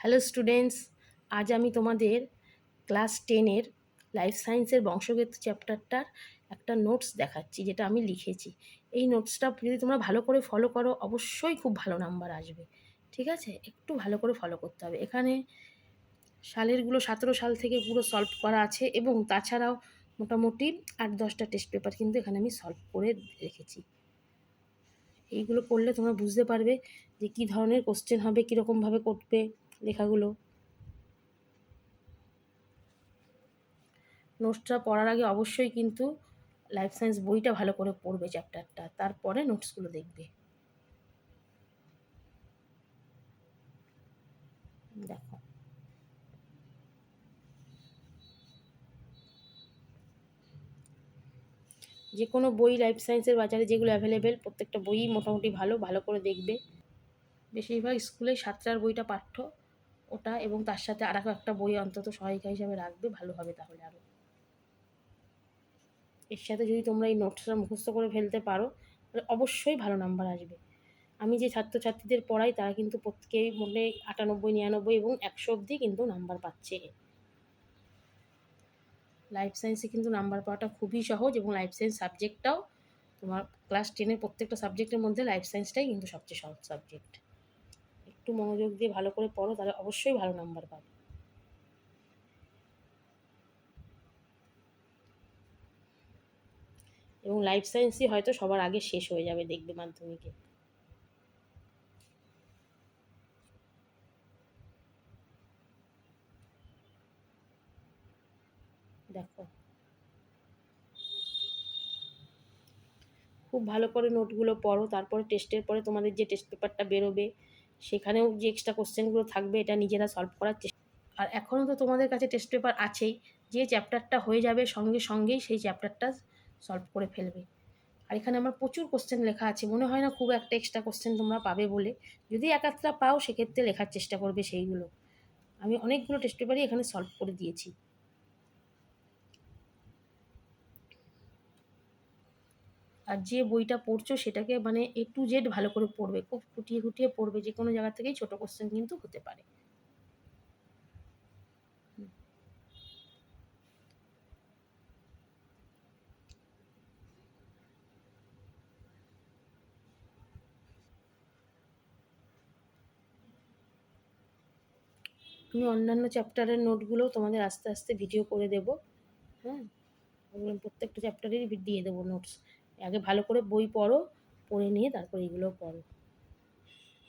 Hello students আজ আমি তোমাদের ক্লাস টেনের লাইফ সায়েন্সের বংশগত চ্যাপ্টারটার একটা নোটস দেখাচ্ছি, যেটা আমি লিখেছি। এই নোটসটা যদি তোমরা ভালো করে ফলো করো, অবশ্যই খুব ভালো নাম্বার আসবে। ঠিক আছে? একটু ভালো করে ফলো করতে হবে। এখানে সালেরগুলো সতেরো সাল থেকে পুরো সলভ করা আছে এবং তাছাড়াও মোটামুটি আট দশটা টেস্ট পেপার কিন্তু এখানে আমি সলভ করে রেখেছি। এইগুলো করলে তোমরা বুঝতে পারবে যে কী ধরনের কোশ্চেন হবে, কীরকমভাবে করবে। লেখাগুলো। নোটসটা পড়ার আগে অবশ্যই কিন্তু লাইফ সায়েন্স বইটা ভালো করে পড়বে চ্যাপ্টারটা তারপরে নোটসগুলো দেখবে। দেখো। যে কোনো বই লাইফ সায়েন্সের বাজারে যেগুলো অ্যাভেলেবেল প্রত্যেকটা বইই মোটামুটি ভালো ভালো করে দেখবে। বেশিরভাগ স্কুলে সাতটার বইটা পাঠ্য। ওটা এবং তার সাথে আর একটা বই অন্তত সহায়িকা হিসাবে রাখবে, ভালো হবে তাহলে আরও এর সাথে যদি তোমরা এই নোটসটা মুখস্থ করে ফেলতে পারো, তাহলে অবশ্যই ভালো নাম্বার আসবে। আমি যে ছাত্রছাত্রীদের পড়াই, তারা কিন্তু প্রত্যেকেই মোটে আটানব্বই, নিরানব্বই এবং একশো অবধি কিন্তু নাম্বার পাচ্ছে। লাইফ সায়েন্সে কিন্তু নাম্বার পাওয়াটা খুবই সহজ এবং লাইফ সায়েন্স সাবজেক্টটাও তোমার ক্লাস টেনের প্রত্যেকটা সাবজেক্টের মধ্যে লাইফ সায়েন্সটাই কিন্তু সবচেয়ে সহজ সাবজেক্ট একটু মনোযোগ দিয়ে ভালো করে পড়ো, তাহলে অবশ্যই ভালো নাম্বার পাবে। এবং লাইফ সায়েন্সই হয়তো সবার আগে শেষ হয়ে যাবে দেখবে মাধ্যমিকে। দেখো। খুব ভালো করে নোটগুলো পড়ো, তারপরে টেস্টের পরে তোমাদের যে টেস্ট পেপারটা বেরোবে সেখানেও যে এক্সট্রা কোশ্চেনগুলো থাকবে এটা নিজেরা সলভ করার চেষ্টা আর এখনও তো তোমাদের কাছে টেস্ট পেপার আছেই। যে চ্যাপ্টারটা হয়ে যাবে সঙ্গে সঙ্গেই সেই চ্যাপ্টারটা সলভ করে ফেলবে। আর এখানে আমার প্রচুর কোশ্চেন লেখা আছে। মনে হয় না খুব একটা এক্সট্রা কোশ্চেন তোমরা পাবে বলে। যদি এক একাত্রা পাও, সেক্ষেত্রে লেখার চেষ্টা করবে সেইগুলো। আমি অনেকগুলো টেস্ট পেপারই এখানে সলভ করে দিয়েছি। আর যে বইটা পড়ছো সেটাকে মানে এ টু জেড ভালো করে পড়বে, খুব খুঁটিয়ে খুঁটিয়ে পড়বে যে কোনো জায়গা থেকেই ছোটো কোশ্চেন কিন্তু হতে পারে। আমি অন্যান্য চ্যাপ্টারের নোটগুলো তোমাদের আস্তে আস্তে ভিডিও করে দেব হ্যাঁ? প্রত্যেকটা চ্যাপ্টারেরই দিয়ে দেবো নোটস আগে ভালো করে বই পড়ো, পড়ে নিয়ে তারপর এগুলো পড়ো।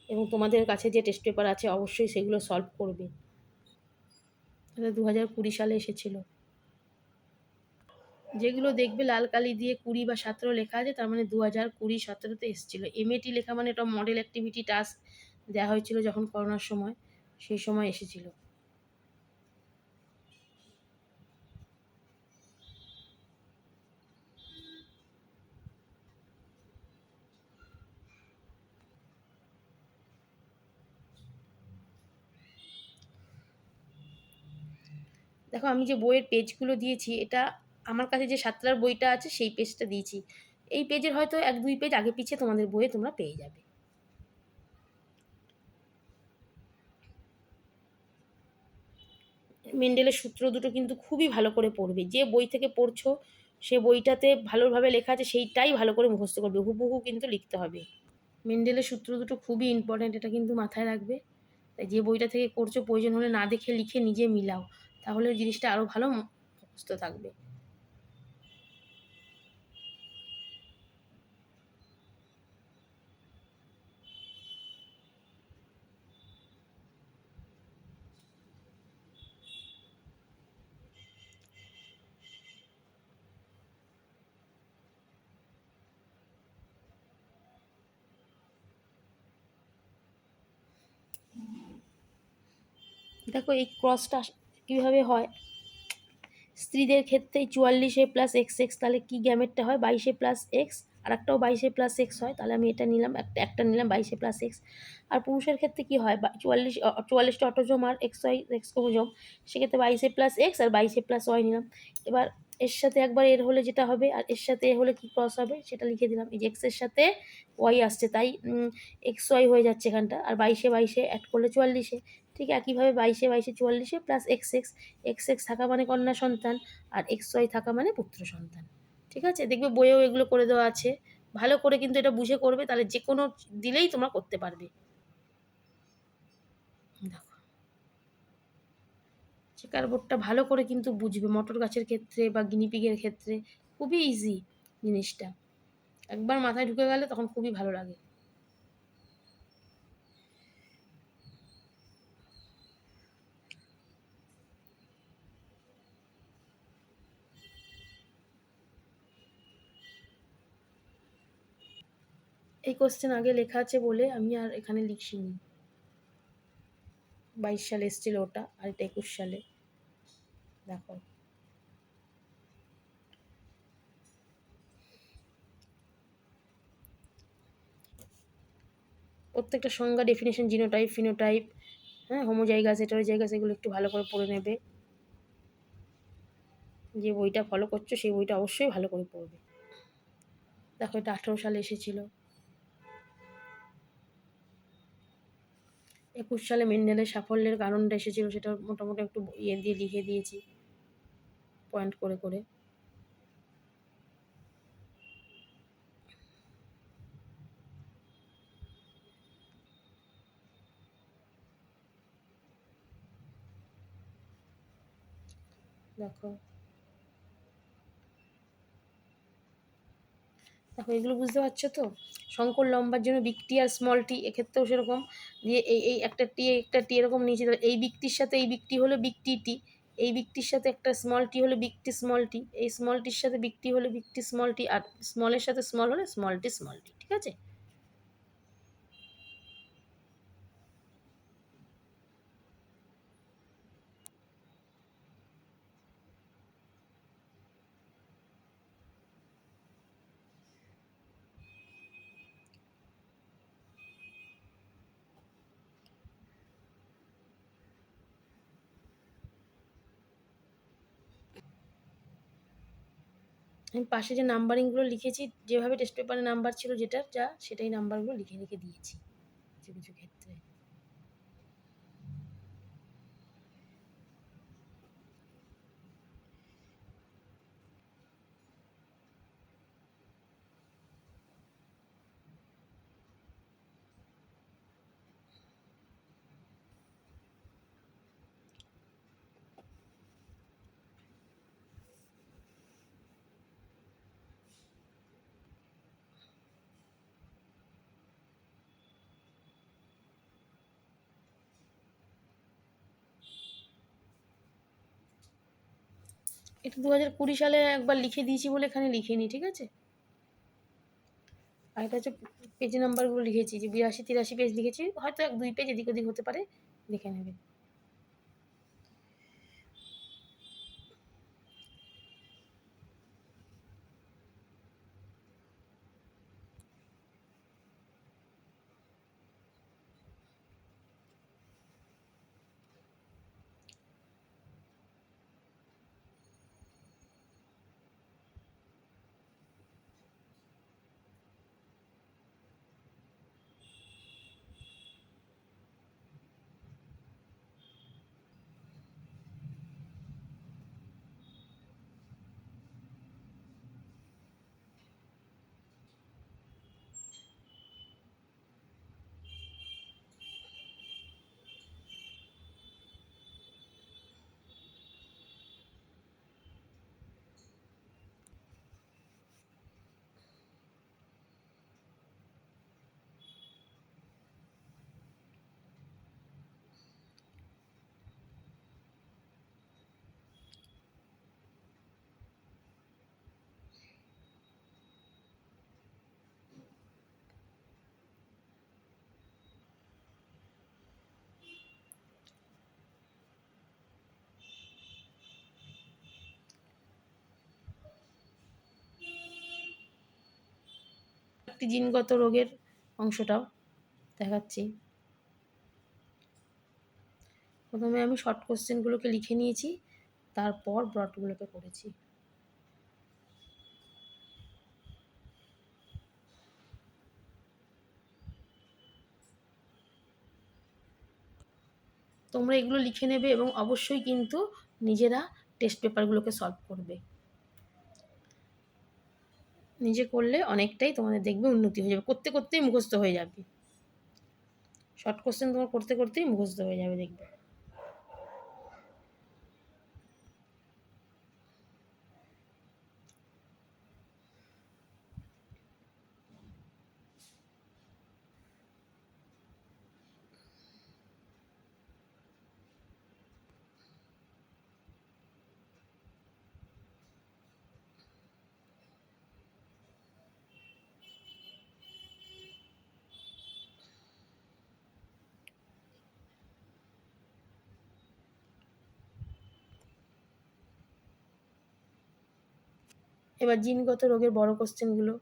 এবং তোমাদের কাছে যে টেস্ট পেপার আছে অবশ্যই সেগুলো সলভ করবে। এটা দু হাজার কুড়ি সালে এসেছিল। যেগুলো দেখবে লাল কালি দিয়ে কুড়ি বা সতেরো লেখা আছে, তার মানে দু হাজার কুড়ি সতেরোতে এসেছিল। এমএটি লেখা মানে এটা মডেল অ্যাক্টিভিটি টাস্ক দেওয়া হয়েছিল যখন করোনার সময়, সেই সময় এসেছিল। দেখো আমি যে বইয়ের পেজগুলো দিয়েছি, এটা আমার কাছে যে সাতটার বইটা আছে, সেই পেজটা দিয়েছি। এই পেজের হয়তো এক দুই পেজ আগে পিছিয়ে তোমাদের বইয়ে তোমরা পেয়ে যাবে। মেন্ডেলের সূত্র দুটো কিন্তু খুবই ভালো করে পড়বে। যে বই থেকে পড়ছো, সে বইটাতে ভালোভাবে লেখা আছে, সেইটাই ভালো করে মুখস্থ করবে। হুবহু কিন্তু লিখতে হবে। মেন্ডেলের সূত্র দুটো খুবই ইম্পর্ট্যান্ট এটা কিন্তু মাথায় রাখবে। তাই যে বইটা থেকে করছ প্রয়োজন হলে না দেখে লিখে নিজে মিলাও। তাহলে জিনিসটা আরও ভালো মুখস্থ থাকবে। দেখো এই ক্রসটা কীভাবে হয়? স্ত্রীদের ক্ষেত্রে চুয়াল্লিশে প্লাস এক্স এক্স তাহলে কী গ্যামেটটা হয়? বাইশে প্লাস এক্স আর একটাও বাইশে প্লাস এক্স হয়। তাহলে আমি এটা নিলাম, একটা একটা নিলাম, বাইশে প্লাস এক্স আর পুরুষের ক্ষেত্রে কী হয়? চুয়াল্লিশ চুয়াল্লিশটা অটোজম আর এক্স ওয়াই এক্স ক্রোমোজোম, সেক্ষেত্রে বাইশে প্লাস এক্স আর বাইশে প্লাস ওয়াই নিলাম। এবার এর সাথে একবার এর হলে যেটা হবে, আর এর সাথে এ হলে কি ক্রস হবে, সেটা লিখে দিলাম। এই যে এক্সের সাথে ওয়াই আসছে, তাই এক্স ওয়াই হয়ে যাচ্ছে এখানটা। আর বাইশে বাইশে অ্যাড করলে চুয়াল্লিশে ঠিক একইভাবে বাইশে বাইশে চুয়াল্লিশে plus X X X X থাকা মানে কন্যা সন্তান আর এক্স ওয়াই থাকা মানে পুত্র সন্তান। ঠিক আছে? দেখবে বইয়েও এগুলো করে দেওয়া আছে। ভালো করে কিন্তু এটা বুঝে করবে, তাহলে যে কোনো দিলেই তোমরা করতে পারবে। দেখো। চেকার বোর্ডটা ভালো করে কিন্তু বুঝবে, মটর গাছের ক্ষেত্রে বা গিনিপিগের ক্ষেত্রে। খুবই ইজি জিনিসটা। একবার মাথায় ঢুকে গেলে তখন খুবই ভালো লাগে। এই কোশ্চেন আগে লেখা আছে বলে আমি আর এখানে লিখিনি বাইশ সালে এসেছিল ওটা, আর এটা একুশ সালে। দেখো। প্রত্যেকটা সংজ্ঞা ডেফিনেশন জিনোটাইপ ফিনোটাইপ হ্যাঁ হোমোজাইগাস জায়গা এগুলো একটু ভালো করে পড়ে নেবে। যে বইটা ফলো করছ, সেই বইটা অবশ্যই ভালো করে পড়বে। দেখো এটা আঠেরো সালে এসেছিল। একুশ সালে মেন্ডেলের সাফল্যের কারণটা এসেছিল, সেটা মোটামুটি একটু ইয়ে দিয়ে লিখে দিয়েছি পয়েন্ট করে করে। দেখো। দেখো এগুলো বুঝতে পারছ তো? শঙ্কর, লম্বার জন্য বিকটি আর স্মল টি এক্ষেত্রেও সেরকম। দিয়ে এই এই একটা টি একটা টি এরকম নিয়েছি। এই বিক্তির সাথে এই বিকটি হলো বিকটি টি এই বিকটির সাথে একটা স্মল টি বিক টি স্মল টি এই স্মল টির সাথে বিক্রি হলে বিকটি স্মল টি আর স্মলের সাথে স্মল হলে স্মল টি স্মল টি ঠিক আছে? আমি পাশে যে নাম্বারিংগুলো লিখেছি, যেভাবে টেস্ট পেপারে নাম্বার ছিল যেটার, যা সেটাই নাম্বারগুলো লিখে লিখে দিয়েছি। কিছু কিছু ক্ষেত্রে। এটা দু হাজার কুড়ি সালে একবার লিখে দিয়েছি বলে এখানে লিখে নিই ঠিক আছে? আর এটা হচ্ছে পেজ নাম্বারগুলো লিখেছি, যে বিরাশি তিরাশি পেজ লিখেছি, হয়তো এক দুই পেজ এদিক ওদিক হতে পারে লিখে নেবে। একটি জিনগত রোগের অংশটাও দেখাচ্ছি। প্রথমে আমি শর্ট কোশ্চেনগুলোকে লিখে নিয়েছি, তারপর ব্রডগুলোকে করেছি। তোমরা এগুলো লিখে নেবে এবং অবশ্যই কিন্তু নিজেরা টেস্ট পেপারগুলোকে সলভ করবে। নিজে করলে অনেকটাই তোমাদের দেখবে উন্নতি হয়ে যাবে। করতে, করতেই মুখস্থ হয়ে যাবে। শর্ট কোশ্চেন তোমার করতে, করতেই মুখস্থ হয়ে যাবে দেখবে। এবার জিনগত রোগের বড় কোশ্চেনগুলো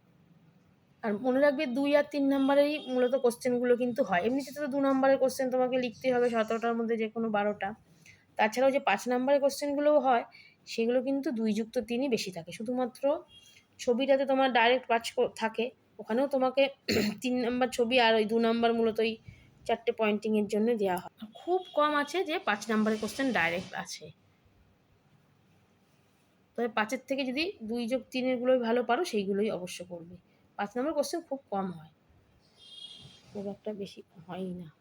আর মনে রাখবে দুই আর তিন নম্বরেরই মূলত কোশ্চেনগুলো কিন্তু হয়। এমনিতে তো দু নম্বরের কোশ্চেন তোমাকে লিখতেই হবে সতেরোটার মধ্যে যে কোনো বারোটা। তাছাড়াও যে পাঁচ নম্বরের কোশ্চেনগুলোও হয়, সেগুলো কিন্তু দুই যুক্ত তিনই বেশি থাকে। শুধুমাত্র ছবিটাতে তোমার ডাইরেক্ট পাঁচ থাকে। ওখানেও তোমাকে তিন নম্বর ছবি আর ওই দু নম্বর মূলত ওই চারটে পয়েন্টিংয়ের জন্য দেওয়া হয়। খুব কম আছে যে পাঁচ নম্বরের কোশ্চেন ডাইরেক্ট আছে। তবে পাঁচের থেকে যদি দুই যোগ তিনেরগুলোই ভালো পারো, সেইগুলোই অবশ্য করবে। পাঁচ নম্বর কোশ্চেন খুব কম হয়। খুব একটা বেশি হয়ই না।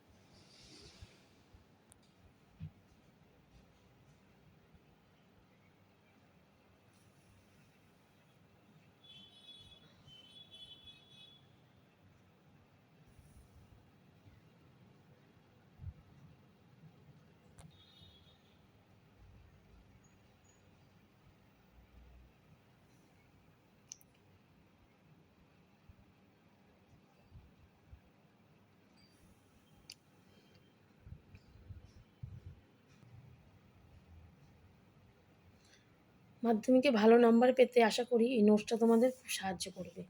মাধ্যমিকে ভালো নাম্বার পেতে আশা করি এই নোটসটা তোমাদের খুব সাহায্য করবে।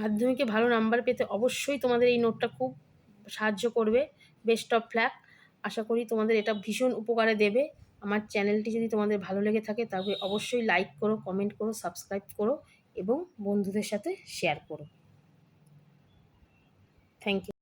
মাধ্যমিকে ভালো নাম্বার পেতে অবশ্যই তোমাদের এই নোটটা খুব সাহায্য করবে। বেস্ট অফ ফ্ল্যাক আশা করি তোমাদের এটা ভীষণ উপকারে দেবে। আমার চ্যানেলটি যদি তোমাদের ভালো লেগে থাকে তবে অবশ্যই লাইক করো কমেন্ট করো সাবস্ক্রাইব করো এবং বন্ধুদের সাথে শেয়ার করো। Thank you